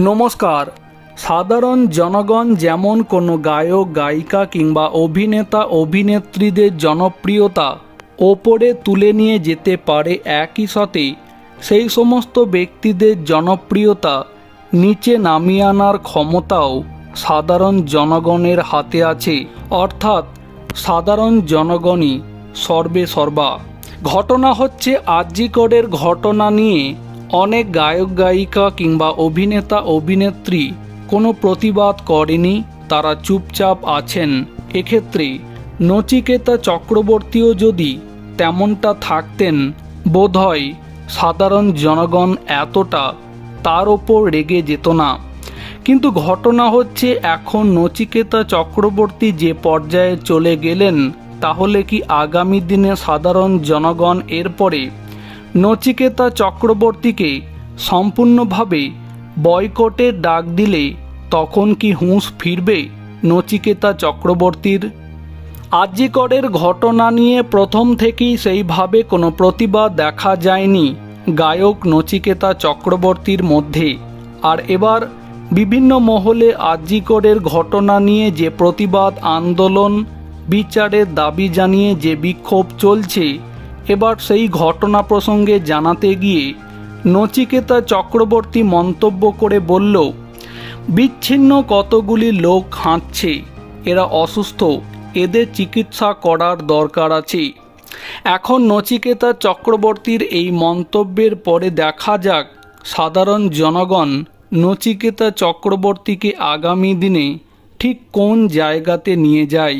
নমস্কার। সাধারণ জনগণ যেমন কোনো গায়ক, গায়িকা কিংবা অভিনেতা, অভিনেত্রীদের জনপ্রিয়তা ওপরে তুলে নিয়ে যেতে পারে একই সাথে। সেই সমস্ত ব্যক্তিদের জনপ্রিয়তা নিচে নামিয়ে আনার ক্ষমতাও সাধারণ জনগণের হাতে আছে। অর্থাৎ সাধারণ জনগণই সর্বে সর্বা। ঘটনা হচ্ছে আজিকরের ঘটনা নিয়ে। অনেক গায়ক, গায়িকা কিংবা অভিনেতা, অভিনেত্রী কোনো প্রতিবাদ করেনি, তারা চুপচাপ আছেন। এক্ষেত্রে নচিকেতা চক্রবর্তীও যদি তেমনটা থাকতেন, বোধহয় সাধারণ জনগণ এতটা তার ওপর রেগে যেত না। কিন্তু ঘটনা হচ্ছে, এখন নচিকেতা চক্রবর্তী যে পর্যায়ে চলে গেলেন, তাহলে কি আগামী দিনে সাধারণ জনগণ এরপরে নচিকেতা চক্রবর্তীকে সম্পূর্ণভাবে বয়কটের ডাক দিলে তখন কি হুঁশ ফিরবে নচিকেতা চক্রবর্তীর? আজিকরের ঘটনা নিয়ে প্রথম থেকেই সেইভাবে কোনো প্রতিবাদ দেখা যায়নি গায়ক নচিকেতা চক্রবর্তীর মধ্যে। আর এবার বিভিন্ন মহলে আজিকরের ঘটনা নিয়ে যে প্রতিবাদ, আন্দোলন, বিচারের দাবি জানিয়ে যে বিক্ষোভ চলছে এবার সেই ঘটনা প্রসঙ্গে জানাতে গিয়ে নচিকেতা চক্রবর্তী মন্তব্য করে বলল, বিচ্ছিন্ন কতগুলি লোক হাঁটছে, এরা অসুস্থ, এদের চিকিৎসা করার দরকার আছে। এখন নচিকেতা চক্রবর্তীর এই মন্তব্যের পরে দেখা যাক, সাধারণ জনগণ নচিকেতা চক্রবর্তীকে আগামী দিনে ঠিক কোন জায়গাতে নিয়ে যায়।